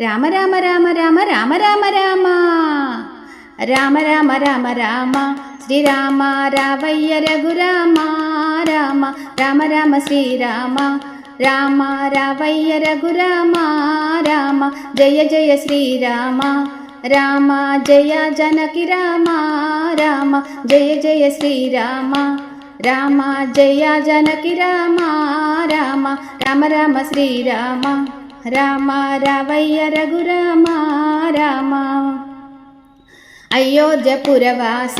రామ రామ రామ రామ రామ రామ రామ. రామ రామ రామ రామ. శ్రీరామ రావయ్య రఘురామ రామ. రామ రామ శ్రీరామ. రామ రావయ్య రఘురామ రామ. జయ జయ శ్రీరామ. రామ జయ జనకి రామ రామ. జయ జయ శ్రీరామ. రామ జయ జనకి రామ రామ. రామ రామ శ్రీరామ. రామ రావయ్య రఘురామ రామ అయోధ్యపురవాస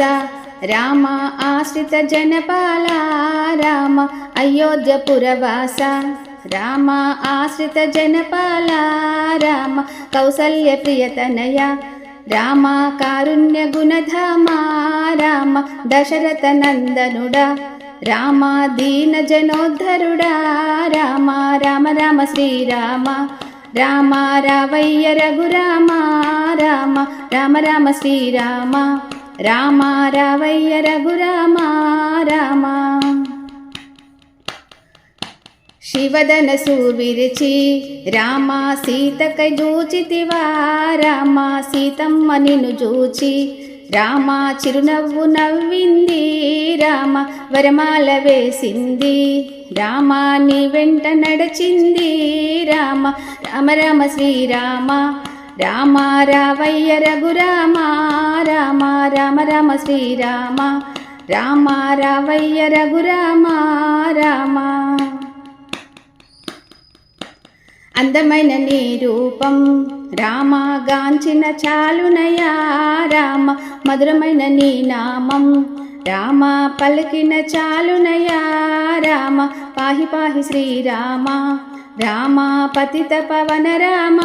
రామ ఆశ్రిత జనపాల రామ అయోధ్యపురవాస రామ ఆశ్రిత జనపాల రామ కౌసల్య ప్రియతనయ రామ కారుణ్య గుణధామ రామ దశరథ నందనుడా రామ దీన జనోద్ధరుడా రామ రామ రామ శ్రీరామ రామ. రావయ్య రఘురామ రామ రామ రామ శ్రీరామ రామ రావయ్య రఘురామ రామ శివదన సూవిరిచి రామ సీతకై జూచితివా రామా సీతమ్మ నిన్ను జూచి రామా చిరునవ్వు నవ్వింది రామ వరమాల వేసింది రామా నీ వెంట నడచింది రామ రామ రామ శ్రీరామ రామ రావయ్య రఘురామ రామ రామ రామ శ్రీరామ రామ రావయ్య రఘురామ రామ అందమైన నీ రూపం. రామ గాంచిన చాలునయా రామ మధురమైన నీ నామం. రామ పలికిన చాలునయా రామ పాహి పాహి శ్రీరామ. రామ పతిత పవన రామ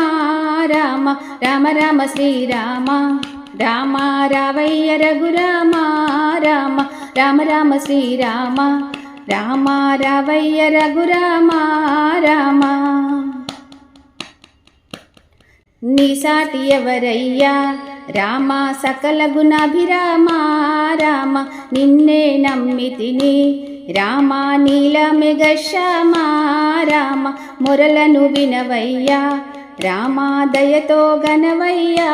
రామ రామ రామ శ్రీరామ. రామ రావయ్య రఘురామ రామ రామ రామ శ్రీరామ. రామ రావయ్య రఘురామ రామ. నీ సాటి ఎవరయ్యా? రామ సకల గుణాభిరామ రామ నిన్నే నమ్మితిని. రామ నీల మెగశ్యామ రామ మొరలను వినవయ్యా. రామ దయతో గనవయ్యా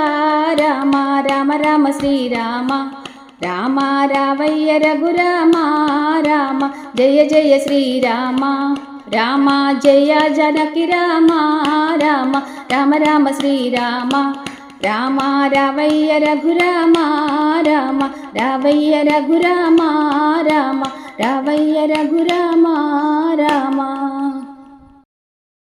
రామ రామ రామ శ్రీరామ రామ. రావయ్య రఘురామ. రామ జయ జయ శ్రీరామ రామ జయ జనకి రామ రామ రామ రామ శ్రీరామ రామ రావయ్య రఘురామ రామ రావయ్య రఘురామ రామ రావయ్య రఘురామ రామ.